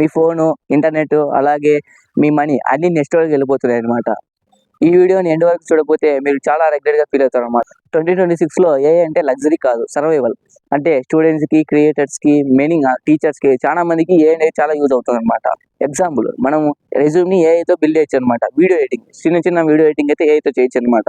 మీ phone internet అలాగే మీ money అన్ని next వరకు వెళ్ళిపోతున్నాయి అనమాట ఈ వీడియోని ఎండ్ వరకు చూడకపోతే మీరు చాలా రెగ్యులర్గా ఫీల్ అవుతారు అనమాట ట్వంటీ ట్వంటీ సిక్స్లో ఏ అంటే లగ్జరీ కాదు సర్వైవల్. అంటే స్టూడెంట్స్కి క్రియేటర్స్కి మెయినింగ్ టీచర్స్కి చాలా మందికి ఏ అనేది చాలా యూజ్ అవుతుంది అనమాట ఎగ్జాంపుల్ మనం రెజ్యూమ్ని ఏఐతో బిల్డ్ చేయొచ్చు అనమాట వీడియో ఎడిటింగ్ చిన్న చిన్న వీడియో ఎడిటింగ్ అయితే ఏఐతో చేయొచ్చు అనమాట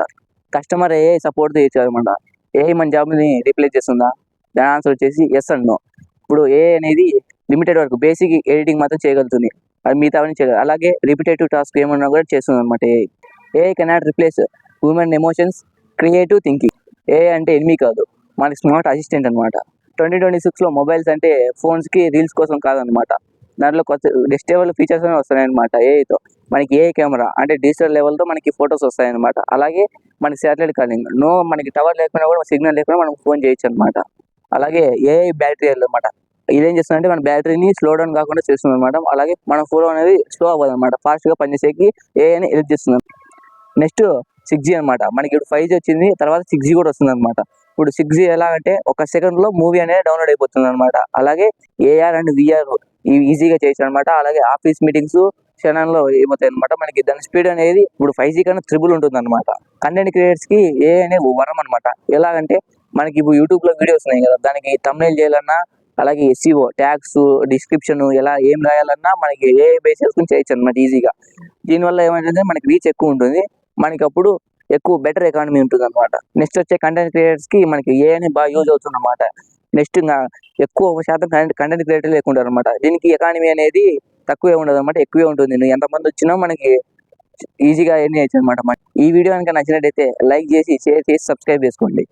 కస్టమర్ ఏ సపోర్ట్ చేయొచ్చు అనమాట ఏఐ మన జాబ్ని రీప్లేస్ చేస్తుందా? దాని ఆన్సర్ వచ్చేసి ఎస్ అండ్ నో ఇప్పుడు ఏ అనేది లిమిటెడ్ వరకు బేసిక్ ఎడిటింగ్ మాత్రం చేయగలుగుతుంది. అది మిగతావన్నీ చేయగలదు అలాగే రిపిటేటివ్ టాస్క్ ఏమన్నా కూడా చేస్తుంది అనమాట AI cannot replace human emotions creative thinking AI అంటే ఎనిమి కాదు. మనకి స్మార్ట్ అసిస్టెంట్ అనమాట ట్వంటీ ట్వంటీ సిక్స్లో మొబైల్స్ అంటే ఫోన్స్కి రీల్స్ కోసం కాదనమాట దాంట్లో కొత్త నెక్స్ట్ లెవెల్ ఫీచర్స్ అనేవి వస్తాయన్నమాట ఏఐతో మనకి ఏ కెమెరా అంటే డిజిటల్ లెవెల్తో మనకి ఫొటోస్ వస్తాయన్నమాట. అలాగే మనకి శాటిలైట్ కాలింగ్ నో మనకి టవర్ లేకపోయినా కూడా సిగ్నల్ లేకపోయినా మనం ఫోన్ చేయొచ్చు అనమాట అలాగే ఏఐ బ్యాటరీ అనమాట ఇదేం చేస్తుందంటే మన బ్యాటరీని స్లో డౌన్ కాకుండా చేస్తుంది అనమాట అలాగే మన ఫోన్ అనేది స్లో అవ్వదు అనమాట ఫాస్ట్గా పనిచేసేకి ఏఐ అని హెల్ప్ చేస్తుంది. నెక్స్ట్ సిక్స్ జీ అనమాట మనకి ఇప్పుడు ఫైవ్ జీ వచ్చింది తర్వాత సిక్స్ జీ కూడా వస్తుంది అనమాట ఇప్పుడు సిక్స్ జీ ఎలా అంటే ఒక సెకండ్లో మూవీ అనేది డౌన్లోడ్ అయిపోతుంది అనమాట అలాగే ఏఆర్ అండ్ విఆర్ ఇవి ఈజీగా చేయొచ్చు అనమాట అలాగే ఆఫీస్ మీటింగ్స్ క్షణంలో ఏమవుతాయి అనమాట మనకి దాని స్పీడ్ అనేది ఇప్పుడు ఫైవ్ జీ కన్నా త్రిబుల్ ఉంటుంది అనమాట కంటెంట్ క్రియేటర్స్కి ఏ అనే వరం అనమాట ఎలాగంటే మనకి ఇప్పుడు యూట్యూబ్లో వీడియోస్ ఉన్నాయి కదా. దానికి తమ్నేల్ చేయాలన్నా అలాగే ఎస్సీఓ ట్యాక్స్ డిస్క్రిప్షన్ ఎలా ఏం రాయాలన్నా మనకి ఏ బేసిస్ చేసుకుని చేయొచ్చు అనమాట ఈజీగా దీనివల్ల ఏమైందంటే మనకి రీచ్ ఎక్కువ ఉంటుంది. మనకి అప్పుడు ఎక్కువ బెటర్ ఎకానమీ ఉంటుంది అనమాట నెక్స్ట్ వచ్చే కంటెంట్ క్రియేటర్స్కి మనకి ఏ అని బాగా యూజ్ అవుతుంది అనమాట నెక్స్ట్ ఇంకా ఎక్కువ శాతం కంటెంట్ కంటెంట్ క్రియేటర్లు ఎక్కువ ఉంటారు అనమాట దీనికి ఎకానమీ అనేది తక్కువే ఉండదు అనమాట ఎక్కువే ఉంటుంది. నువ్వు ఎంతమంది వచ్చినా మనకి ఈజీగా ఎన్ని చేయొచ్చు అనమాట ఈ వీడియో కనుక నచ్చినట్టయితే లైక్ చేసి షేర్ చేసి సబ్స్క్రైబ్ చేసుకోండి.